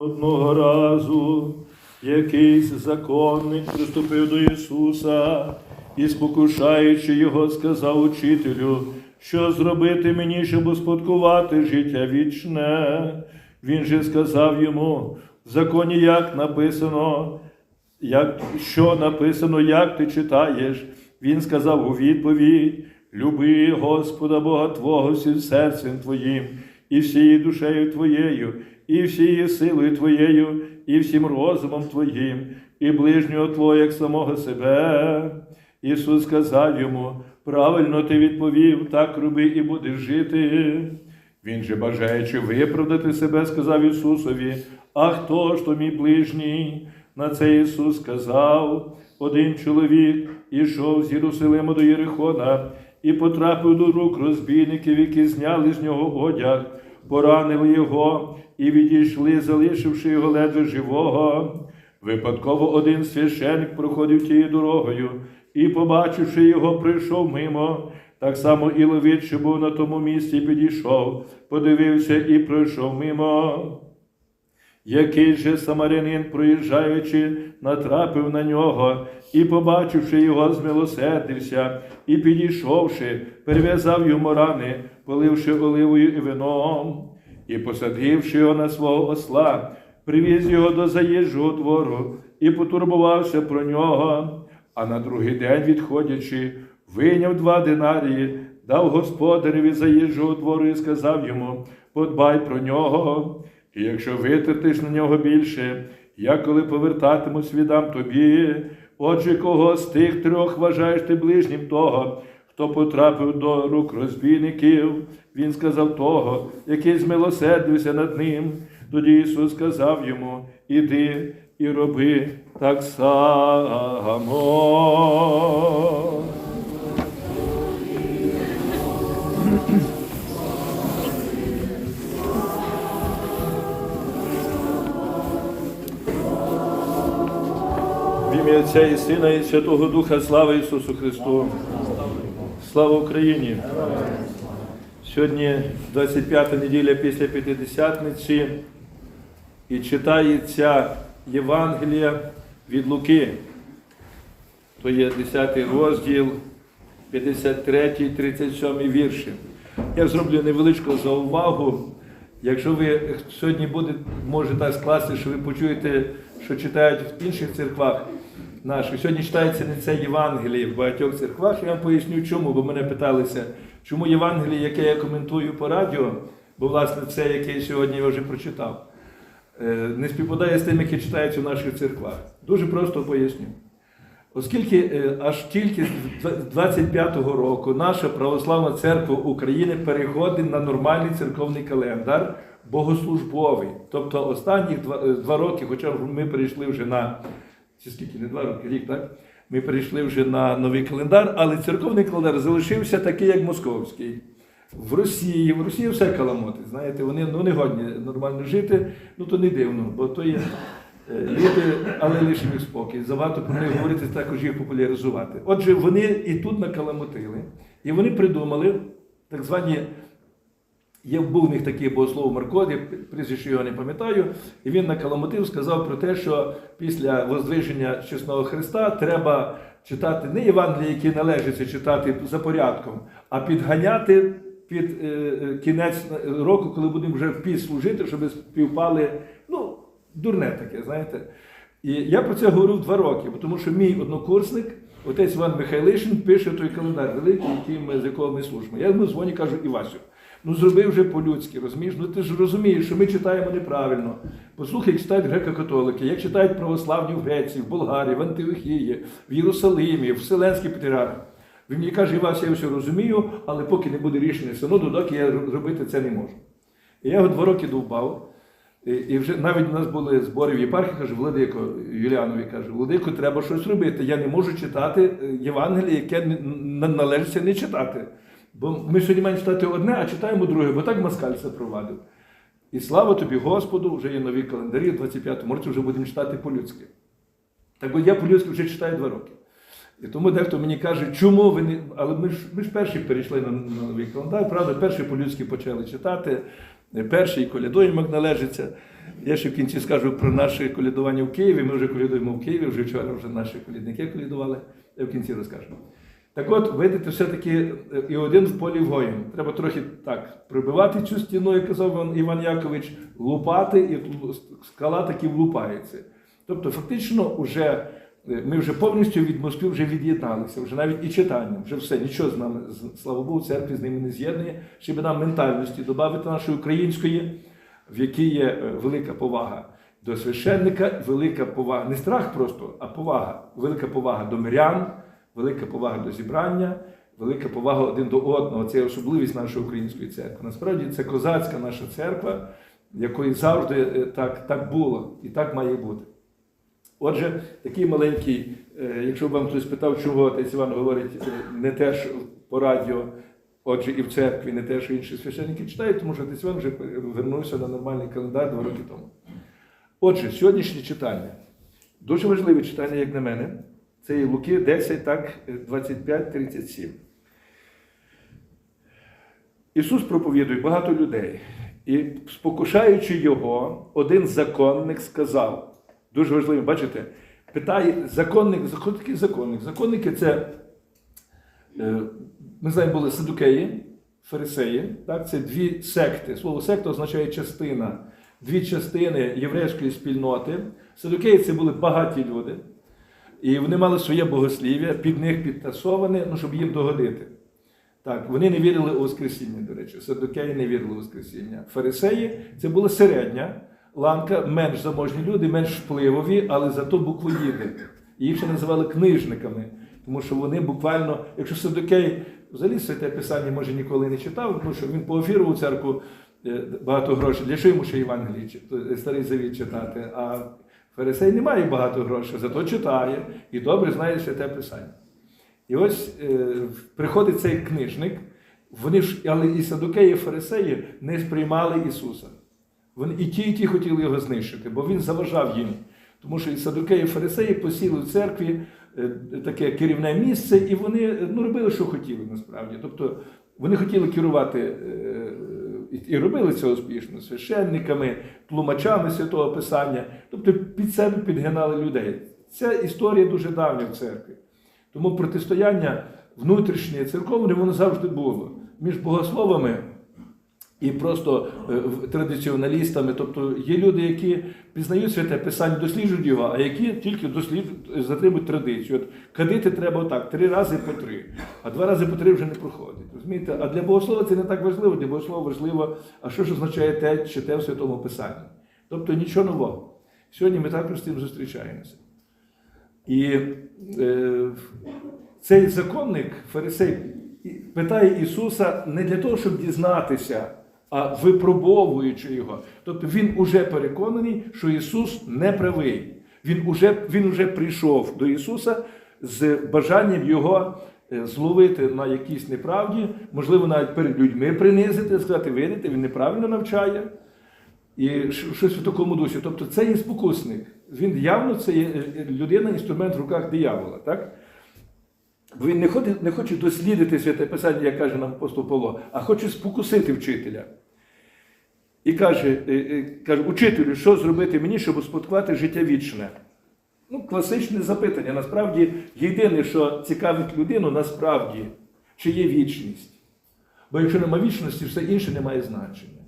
Одного разу якийсь законник приступив до Ісуса і, спокушаючи його, сказав учителю, що зробити мені, щоб успадкувати життя вічне. Він же сказав йому, в законі як написано, як, що написано, як ти читаєш. Він сказав у відповідь: Люби Господа Бога Твого всім серцем Твоїм, і всією душею Твоєю, і всією силою Твоєю, і всім розумом Твоїм, і ближнього Твого, як самого себе. Ісус сказав йому: правильно ти відповів, так роби і будеш жити. Він же, бажаючи виправдати себе, сказав Ісусові: А хто ж то мій ближній? На це Ісус сказав: один чоловік ішов з Єрусалима до Єрихона і потрапив до рук розбійників, які зняли з нього одяг, поранили його і відійшли, залишивши його ледве живого. Випадково один священник проходив тією дорогою і, побачивши його, прийшов мимо. Так само і Левит, що був на тому місці, підійшов, подивився і пройшов мимо. Який же самарянин, проїжджаючи, натрапив на нього і, побачивши його, змилосердився, і, підійшовши, перев'язав йому рани, поливши оливою і вином, і, посадивши його на свого осла, привіз його до заїжджого двору і потурбувався про нього. А на другий день, відходячи, вийняв два динарії, дав господареві заїжджого двору і сказав йому: подбай про нього. І якщо витратиш на нього більше, я коли повертатимусь, віддам тобі. Отже, кого з тих трьох вважаєш ти ближнім того, хто потрапив до рук розбійників, він сказав того, який змилосердився над ним. Тоді Ісус сказав йому: Іди і роби так само. Ім'я Отця і Сина, і Святого Духа, слава Ісусу Христу! Слава Україні! Сьогодні 25 неділя після П'ятидесятниці і читається Євангелія від Луки. То є 10 розділ, 53, 37 вірші. Я зроблю невеличку заувагу. Якщо ви сьогодні буде, може так скласти, що ви почуєте, що читають в інших церквах наших. Сьогодні читається не це Євангеліє в багатьох церквах. Я вам поясню, чому, бо мене питалися, чому Євангеліє, яке я коментую по радіо, бо власне це, яке сьогодні я вже прочитав, е, не співпадає з тим, яке читається в наших церквах. Дуже просто поясню. Оскільки е, аж тільки з 25-го року наша православна церква України переходить на нормальний церковний календар богослужбовий. Тобто останні два, е, два роки, хоча ми перейшли вже на чи скільки, не два роки, рік, так? Ми перейшли вже на новий календар, але церковний календар залишився такий, як московський. В Росії, в Росії все каламоти, знаєте, вони ну, не годні нормально жити, ну то не дивно, бо то є е, люди, але лишимо їх спокій. Забагато про них говорити, також їх популяризувати. Отже, вони і тут накаламутили, і вони придумали так звані. Є був у них такий богослов Марко, я прізвище його не пам'ятаю, і він на Каламутив сказав про те, що після воздвиження чесного Христа треба читати не Євангелія, які належиться читати за порядком, а підганяти під е, е, кінець року, коли будемо вже в піс служити, щоб співпали, ну, дурне таке, знаєте. І я про це говорив два роки, тому що мій однокурсник, отець Іван Михайлишин, пише той календар великий, який ми, з якого ми служимо. Я йому дзвоню, кажу, Івасю, ну зроби вже по-людськи, розумієш? Ну ти ж розумієш, що ми читаємо неправильно. Послухай, як читають греко-католики, як читають православні в Греції, в Болгарії, в Антиохії, в Єрусалимі, в Вселенський патріарх. Він мені каже, Івас, я все розумію, але поки не буде рішення синоду, доки я робити це не можу. І я його два роки довбав. І, вже навіть у нас були збори в єпархії, каже, Владико Юліанові каже, Владико, треба щось робити. Я не можу читати е, Євангеліє, яке належиться не читати. Бо ми сьогодні маємо читати одне, а читаємо друге, бо так москаль це провадив. І слава тобі, Господу, вже є нові календарі, в 25-му році вже будемо читати по-людськи. Так от я по-людськи вже читаю два роки. І тому дехто мені каже, чому ви не. Але ми ж, ми ж перші перейшли на, на новий календар, правда, перші по-людськи почали читати, е, перший колядуємо належиться. Я ще в кінці скажу про наше колядування в Києві. Ми вже колядуємо в Києві, вже вчора вже наші колядники колядували. Я в кінці розкажу. Так от, видите, все-таки е, і один в полі воїн. Треба трохи так прибивати цю стіну, як казав Іван- Якович, лупати, і скала таки влупається. Тобто, фактично, вже, е, ми вже повністю від Москви вже від'єдналися, вже навіть і читання, вже все, нічого з нами, слава Богу, церкві з ними не з'єднує, щоб нам ментальності додати нашої української, в якій є е, велика повага до священника, велика повага, не страх просто, а повага, велика повага до мирян, велика повага до зібрання, велика повага один до одного. Це особливість нашої української церкви. Насправді це козацька наша церква, якої завжди е, так, так було і так має бути. Отже, такий маленький, е, якщо б вам хтось питав, чого отець Іван говорить е, не те, що по радіо, отже, і в церкві, не те, що інші священники читають, тому що отець Іван вже вернувся на нормальний календар два роки тому. Отже, сьогоднішнє читання. Дуже важливе читання, як на мене. Це є Луки 10, так, 25, 37. Ісус проповідує багато людей. І спокушаючи його, один законник сказав, дуже важливо, бачите, питає законник, такий законник? Законники це, е, ми знаємо, були садукеї, фарисеї, так? це дві секти. Слово секта означає частина. Дві частини єврейської спільноти. Садукеї це були багаті люди. І вони мали своє богослів'я, під них підтасоване, ну, щоб їм догодити. Так, вони не вірили у Воскресіння, до речі, садокеї не вірили у Воскресіння. Фарисеї це була середня ланка, менш заможні люди, менш впливові, але зато буквоїди. Їх ще називали книжниками, тому що вони буквально, якщо Садокей взагалі святе писання може ніколи не читав, тому що він поофірував церкву е, багато грошей. Для чого йому ще Євангелії чи- старий завіт читати? А фарисей не має багато грошей, зато читає і добре знає святе писання. І ось е, приходить цей книжник, вони ж, але і садукеї, і фарисеї не сприймали Ісуса. Вони і ті, і ті хотіли його знищити, бо він заважав їм. Тому що і садукеї, і фарисеї посіли в церкві е, таке керівне місце, і вони е, ну, робили, що хотіли насправді. Тобто вони хотіли керувати е, і- робили це успішно священниками, тлумачами святого Писання, тобто під себе підгинали людей. Це історія дуже давня в церкві. Тому протистояння внутрішнє церковне воно завжди було між богословами і просто е, традиціоналістами. Тобто є люди, які пізнають святе писання, досліджують його, а які тільки досліджують, затримують традицію. От кадити треба отак, три рази по три, а два рази по три вже не проходить. Розумієте? А для богослова це не так важливо. Для богослова важливо, а що ж означає те, чи те в святому писанні. Тобто нічого нового. Сьогодні ми також з цим зустрічаємося. І е, цей законник, фарисей, питає Ісуса не для того, щоб дізнатися, а випробовуючи його. Тобто він уже переконаний, що Ісус не правий. Він уже, він уже прийшов до Ісуса з бажанням його е, зловити на якійсь неправді, можливо, навіть перед людьми принизити, сказати, видите, він неправильно навчає. І щось в такому дусі. Тобто це є спокусник. Він явно це є е, людина, інструмент в руках диявола. Так? Бо він не хоче, не хоче дослідити святе писання, як каже нам апостол Павло, а хоче спокусити вчителя. І каже, е, е, каже, учителю, що зробити мені, щоб успадкувати життя вічне? Ну, класичне запитання. Насправді, єдине, що цікавить людину, насправді, чи є вічність. Бо якщо немає вічності, все інше не має значення.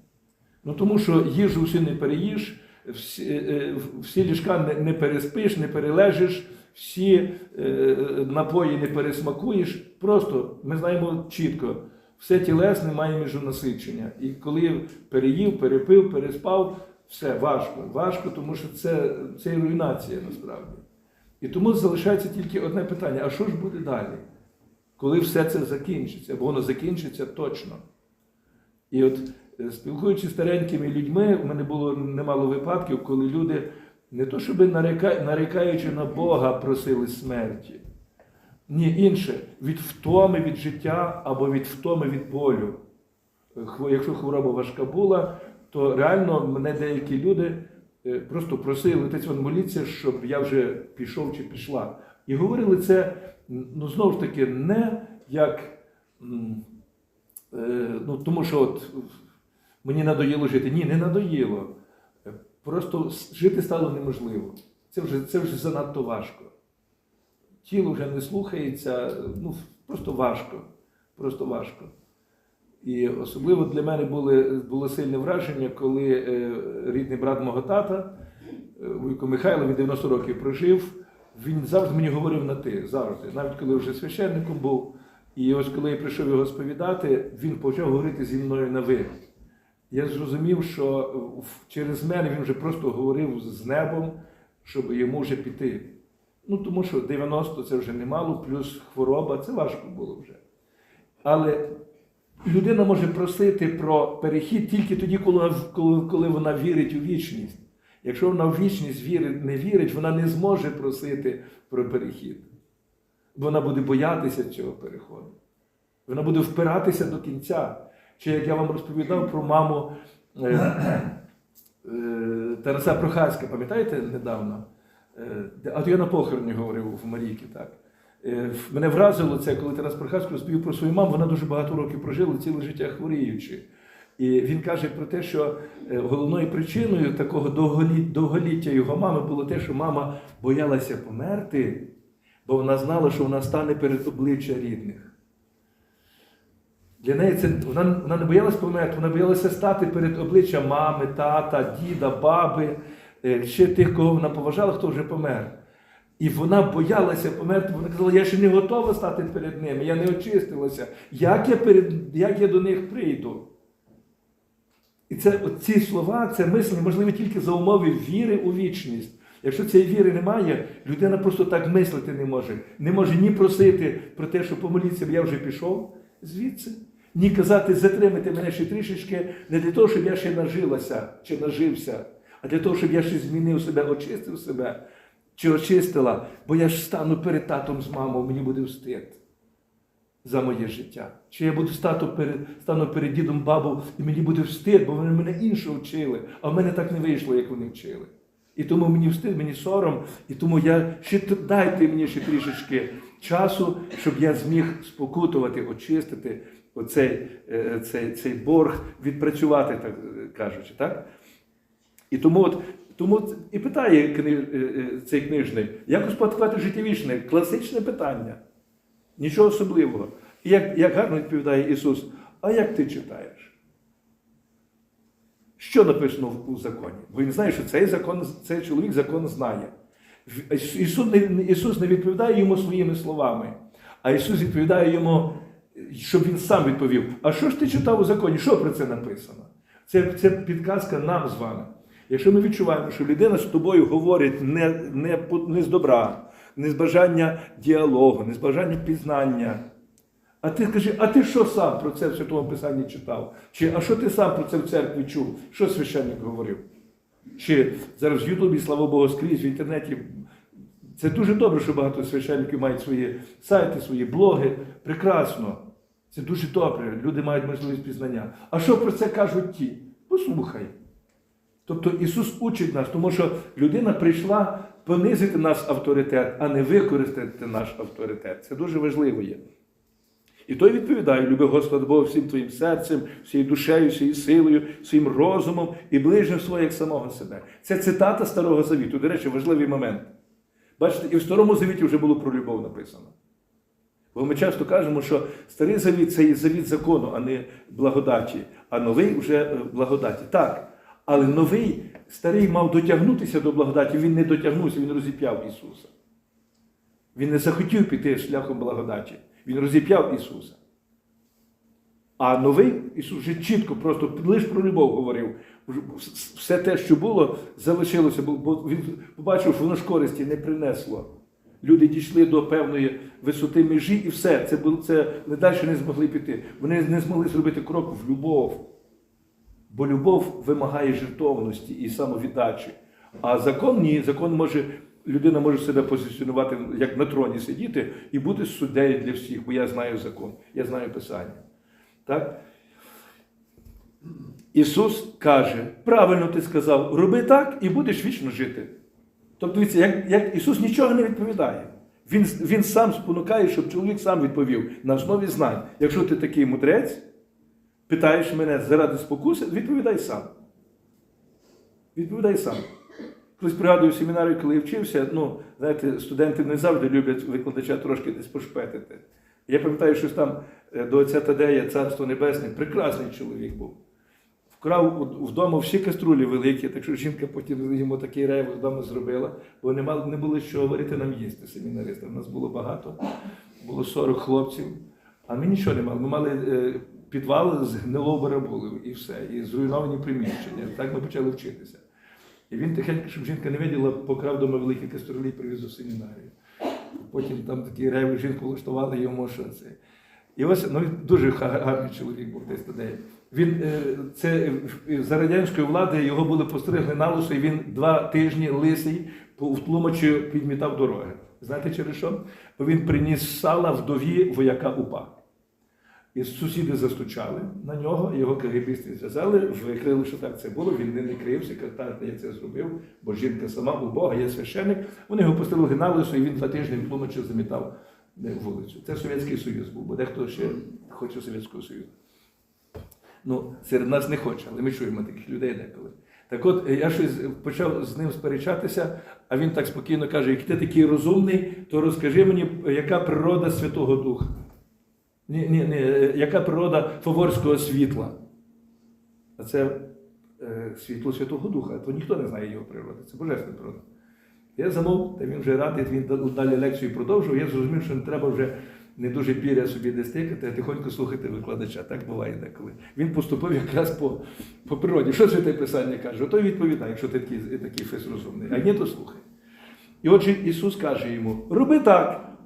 Ну тому що їжу всі не переїш, всі, е, всі ліжка не переспиш, не перележиш, всі е, напої не пересмакуєш. Просто ми знаємо чітко, все тілесне має міжонасичення. І коли переїв, перепив, переспав, все важко. Важко, тому що це, це є руйнація насправді. І тому залишається тільки одне питання: а що ж буде далі? Коли все це закінчиться, бо воно закінчиться точно. І от е, спілкуючись з старенькими людьми, в мене було немало випадків, коли люди не то, щоб нарікаючи на Бога, просили смерті. Ні, інше, від втоми від життя або від втоми від болю. Якщо хвороба важка була, то реально мене деякі люди е, просто просили отець Іван, моліться, щоб я вже пішов чи пішла. І говорили це, ну знову ж таки, не як. е, Ну, тому що от мені надоїло жити. Ні, не надоїло. Просто жити стало неможливо. Це вже, це вже занадто важко. Тіло вже не слухається, ну просто важко. Просто важко. І особливо для мене були, було сильне враження, коли е, рідний брат мого тата, е, Вуйко Михайло, він 90 років прожив, він завжди мені говорив на ти, завжди, навіть коли вже священником був. І ось коли я прийшов його сповідати, він почав говорити зі мною на ви. Я зрозумів, що через мене він вже просто говорив з небом, щоб йому вже піти. Ну, тому що 90 це вже немало, плюс хвороба, це важко було вже. Але людина може просити про перехід тільки тоді, коли, коли, вона вірить у вічність. Якщо вона в вічність вірить, не вірить, вона не зможе просити про перехід. Вона буде боятися цього переходу. Вона буде впиратися до кінця. Чи як я вам розповідав про маму е, е, Тараса Прохаська, пам'ятаєте недавно? Е, а то я на похороні говорив в Марійки, так. Е, Мене вразило це, коли Тарас Прохасько розповів про свою маму, вона дуже багато років прожила, ціле життя хворіючи. І він каже про те, що е, головною причиною такого довголіття його мами було те, що мама боялася померти, бо вона знала, що вона стане перед обличчя рідних. Для неї це вона, вона не боялася померти, вона боялася стати перед обличчям мами, тата, діда, баби, е, ще тих, кого вона поважала, хто вже помер. І вона боялася померти, вона казала, я ще не готова стати перед ними, я не очистилася. Як я, перед, як я до них прийду? І це ці слова, це мислення можливі тільки за умови віри у вічність. Якщо цієї віри немає, людина просто так мислити не може. Не може ні просити про те, що помоліться, бо я вже пішов звідси, ні казати, затримайте мене ще трішечки, не для того, щоб я ще нажилася чи нажився, а для того, щоб я ще змінив себе, очистив себе чи очистила, бо я ж стану перед татом з мамою, мені буде встид за моє життя. Чи я буду стати перед, стану перед дідом бабу, і мені буде встид, бо вони мене інше вчили, а в мене так не вийшло, як вони вчили. І тому мені встид, мені сором, і тому я ще дайте мені ще трішечки часу, щоб я зміг спокутувати, очистити оцей е, цей, цей борг, відпрацювати, так кажучи. Так? І тому, от, тому і питає кни, е, е, цей книжний, як успадкувати життя вічне? Класичне питання. Нічого особливого. І як, як гарно відповідає Ісус, а як ти читаєш? Що написано у законі? Бо він знає, що цей закон, цей чоловік закон знає. Ісус не, Ісус не відповідає йому своїми словами, а Ісус відповідає йому, щоб він сам відповів: А що ж ти читав у законі? Що про це написано? Це, це підказка нам з вами. Якщо ми відчуваємо, що людина з тобою говорить не, не, не з добра, не з бажання діалогу, не з бажання пізнання. А ти скажи, а ти що сам про це в Святому Писанні читав? Чи а що ти сам про це в церкві чув? Що священник говорив? Чи зараз в Ютубі, слава Богу, скрізь в інтернеті. Це дуже добре, що багато священників мають свої сайти, свої блоги. Прекрасно. Це дуже добре. Люди мають можливість пізнання. А що про це кажуть ті? Послухай. Тобто Ісус учить нас, тому що людина прийшла понизити наш авторитет, а не використати наш авторитет. Це дуже важливо є. І той відповідає: люби Господа Бога всім твоїм серцем, всією душею, всією силою, своїм розумом і ближнім своє як самого себе. Це цитата Старого Завіту. До речі, важливий момент. Бачите, і в Старому Завіті вже було про любов написано. Бо ми часто кажемо, що старий завіт це є завіт закону, а не благодаті, а новий вже е, благодаті. Так. Але новий, старий мав дотягнутися до благодаті, він не дотягнувся, він розіп'яв Ісуса. Він не захотів піти шляхом благодаті. Він розіп'яв Ісуса. А новий Ісус вже чітко, просто лише про любов говорив. Все те, що було, залишилося, бо- бо він побачив, що воно ж користі не принесло. Люди дійшли до певної висоти межі і все. Це було це не далі не змогли піти. Вони не змогли зробити крок в любов. Бо любов вимагає жертовності і самовіддачі. А закон ні. Закон може, людина може себе позиціонувати як на троні сидіти і бути суддею для всіх, бо я знаю закон, я знаю Писання. Так? Ісус каже, правильно ти сказав, роби так і будеш вічно жити. Тобто, дивіться, як, як Ісус нічого не відповідає. Він, він сам спонукає, щоб чоловік сам відповів на основі знань. Якщо ти такий мудрець, питаєш мене заради спокуси, відповідай сам. Відповідай сам. Колись пригадую в семінарі, коли я вчився, ну, знаєте, студенти не завжди люблять викладача трошки десь пошпетити. Я пам'ятаю, що там е, до отця Тадея, царство небесне, прекрасний чоловік був. Вкрав вдома всі каструлі великі, так що жінка потім йому такий рейв вдома зробила, бо не, мали, не було що говорити нам їсти семінаристам. У нас було багато, було 40 хлопців, а ми нічого не мали. Ми мали е, підвал з гнилого барабулів і все, і зруйновані приміщення. Так ми почали вчитися. І він тихенько, щоб жінка не виділа, покрав дома великі каструлі і привіз до семінарію. Потім там такий рейв, жінку влаштували йому, що це. І ось ну, дуже гарний чоловік був десь тоді. Він е, це е, за радянської влади його були постригли на лисо, і він два тижні лисий по- в тлумачі підмітав дороги. Знаєте через що? Бо він приніс сала вдові вояка УПА. І сусіди застучали на нього, його кагибісти зв'язали, викрили, що так це було. Він не, крився, каже, я це зробив, бо жінка сама у Бога, є священник. Вони його пострілили на лисо, і він два тижні тлумачі замітав е, вулицю. Це Совєтський Союз був, бо дехто ще хоче Совєтського Союзу. Ну, серед нас не хоче, але ми чуємо таких людей деколи. Так от е, я щось почав з ним сперечатися, а він так спокійно каже: як ти такий розумний, то розкажи мені, яка природа Святого Духа. Ні, ні, ні, е, яка природа фаворського світла? А це е, світло Святого Духа, то ніхто не знає його природи, це божественна природа. Я замовк, та він вже радий, він далі лекцію продовжував. Я зрозумів, що не треба вже не дуже піря собі десь тикати, а тихонько слухати викладача. Так буває деколи. Він поступив якраз по, по природі. Що святе писання каже? Ото відповідає, якщо ти такий, такий фес розумний. А ні, то слухай. І отже, Ісус каже йому: роби так.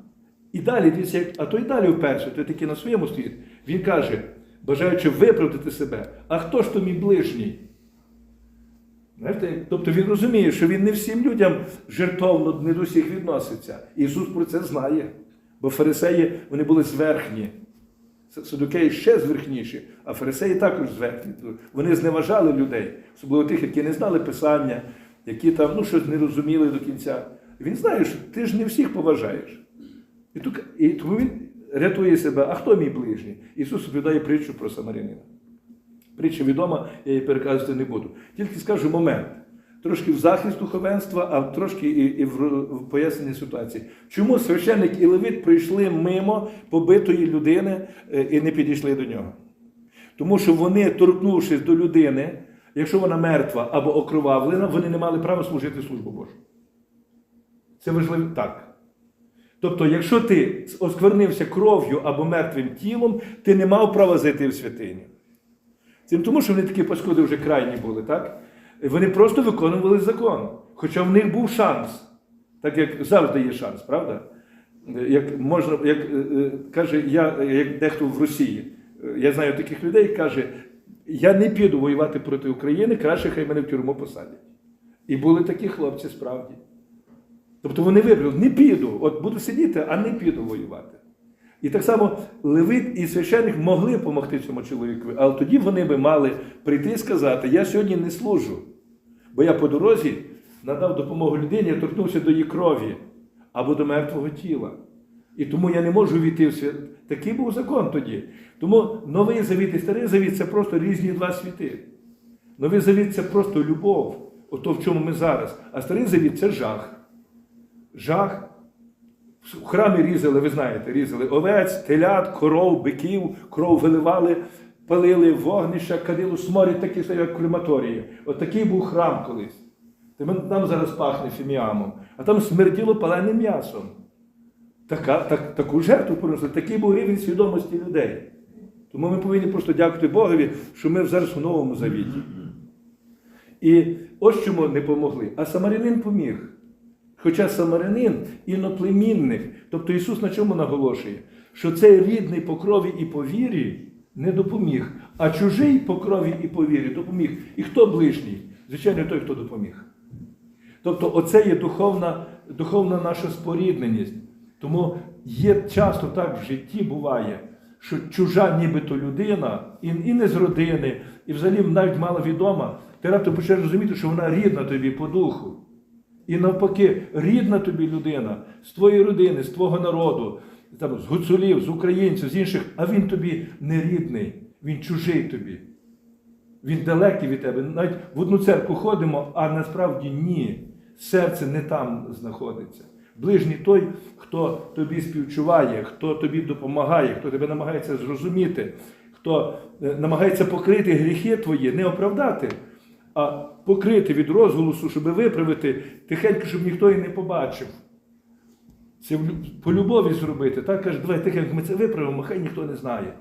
І далі, дивіться, а то й далі вперше, той такий на своєму стоїть. Він каже, бажаючи виправдати себе, а хто ж то мій ближній? Знаєте, тобто він розуміє, що він не всім людям жертовно не до всіх відноситься. Ісус про це знає. Бо фарисеї вони були зверхні. Садукеї ще зверхніші, а фарисеї також зверхні. Вони зневажали людей, особливо тих, які не знали Писання, які там ну, щось не розуміли до кінця. Він знає, що ти ж не всіх поважаєш. І, тут, і тому він рятує себе. А хто мій ближній? Ісус оповідає притчу про самарянина. Притча відома, я її переказувати не буду. Тільки скажу момент. Трошки в захист духовенства, а трошки і, і в, поясненні ситуації. Чому священник і левит прийшли мимо побитої людини е, і не підійшли до нього? Тому що вони, торкнувшись до людини, якщо вона мертва або окровавлена, вони не мали права служити службу Божу. Це важливо так. Тобто, якщо ти осквернився кров'ю або мертвим тілом, ти не мав права зайти в святиню. Це не тому, що вони такі паскуди вже крайні були, так? Вони просто виконували закон. Хоча в них був шанс, так як завжди є шанс, правда? Як можна, як е, е, каже, я, як дехто в Росії, е, я знаю таких людей, каже, я не піду воювати проти України, краще хай мене в тюрму посадять. І були такі хлопці справді. Тобто вони вибрали, не піду, от буду сидіти, а не піду воювати. І так само Левит і священник могли допомогти цьому чоловікові, але тоді вони би мали прийти і сказати: я сьогодні не служу, бо я по дорозі надав допомогу людині, я торкнувся до її крові або до мертвого тіла. І тому я не можу війти в свят. Такий був закон тоді. Тому новий завіт і старий завіт це просто різні два світи. Новий завіт це просто любов, ото в чому ми зараз. А старий завіт це жах. Жах. В храмі різали, ви знаєте, різали овець, телят, коров, биків, кров виливали, палили вогнища, кадило, сморід такий, що як крематорії. От був храм колись. Там зараз пахне фіміамом, а там смерділо паленим м'ясом. Така, так, таку жертву принесли, такий був рівень свідомості людей. Тому ми повинні просто дякувати Богові, що ми зараз в новому завіті. І ось чому не помогли. А самарянин поміг. Хоча самарянин іноплемінник, тобто Ісус на чому наголошує? Що цей рідний по крові і по вірі не допоміг, а чужий по крові і по вірі допоміг. І хто ближній? Звичайно, той, хто допоміг. Тобто, оце є духовна, духовна наша спорідненість. Тому є часто так в житті буває, що чужа нібито людина, і, і не з родини, і взагалі навіть мало відома, ти раптом почнеш розуміти, що вона рідна тобі по духу. І навпаки, рідна тобі людина з твоєї родини, з твого народу, там, з гуцулів, з українців, з інших, а він тобі не рідний, він чужий тобі. Він далекий від тебе. Навіть в одну церкву ходимо, а насправді ні. Серце не там знаходиться. Ближній той, хто тобі співчуває, хто тобі допомагає, хто тебе намагається зрозуміти, хто е, намагається покрити гріхи твої, не оправдати, а покрити від розголосу, щоб виправити тихенько, щоб ніхто і не побачив. Це по любові зробити. Так каже, давай тихенько, ми це виправимо, хай ніхто не знає.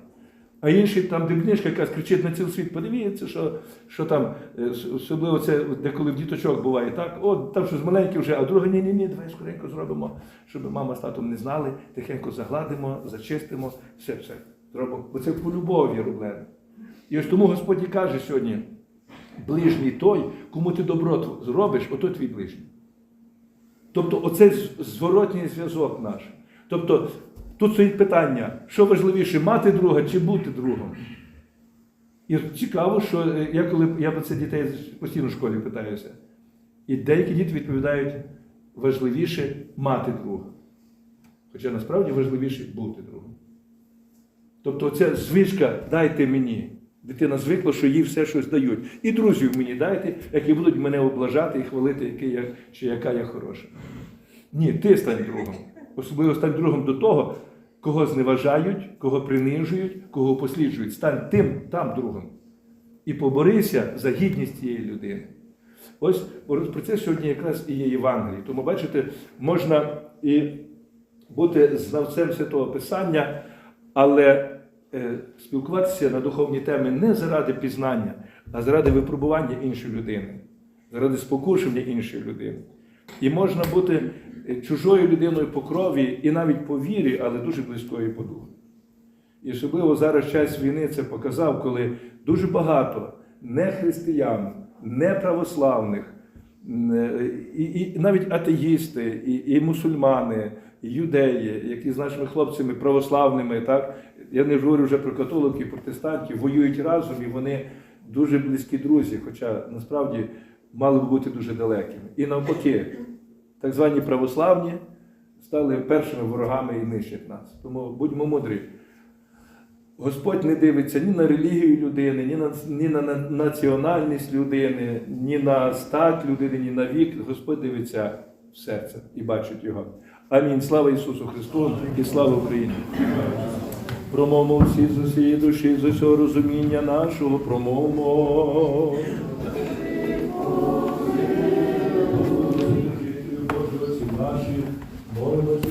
А інший там дрібничка, яка кричить на цілий світ, подивіться, що, що там, е, особливо це деколи в діточок буває, так? О, там щось маленьке вже, а друге, ні, ні, давай скоренько зробимо, щоб мама з татом не знали, тихенько загладимо, зачистимо, все, все. Зробимо. Бо це по любові роблено. І ось тому Господь і каже сьогодні: ближній той, кому ти добро зробиш, ото твій ближній. Тобто оцей зворотній зв'язок наш. Тобто тут стоїть питання, що важливіше, мати друга чи бути другом. І цікаво, що е, я коли я про це дітей постійно в школі питаюся, і деякі діти відповідають, важливіше мати друга. Хоча насправді важливіше бути другом. Тобто ця звичка дайте мені. Дитина звикла, що їй все щось дають. І друзів мені дайте, які будуть мене облажати і хвалити, який я, чи яка я хороша. Ні, ти стань другом. Особливо стань другом до того, кого зневажають, кого принижують, кого посліджують. Стань тим там другом. І поборися за гідність цієї людини. Ось про це сьогодні якраз і є Євангеліє. Тому, бачите, можна і бути знавцем Святого Писання, але спілкуватися на духовні теми не заради пізнання, а заради випробування іншої людини, заради спокушення іншої людини. І можна бути е, чужою людиною по крові і навіть по вірі, але дуже близькою по духу. І особливо зараз час війни це показав, коли дуже багато нехристиян, неправославних, е, і, і навіть атеїсти, і, і мусульмани, і юдеї, які з нашими хлопцями православними, так я не говорю вже про католиків, протестантів, воюють разом, і вони дуже близькі друзі, хоча насправді мали б бути дуже далекими. І навпаки, так звані православні стали першими ворогами і нищать нас. Тому будьмо мудрі. Господь не дивиться ні на релігію людини, ні на, ні на- національність людини, ні на стать людини, ні на вік. Господь дивиться в серце і бачить його. Амінь. Слава Ісусу Христу і слава Україні. Промовмо всі з усієї душі, з усього розуміння нашого, промовмо. Наші, молимося, Ісусе,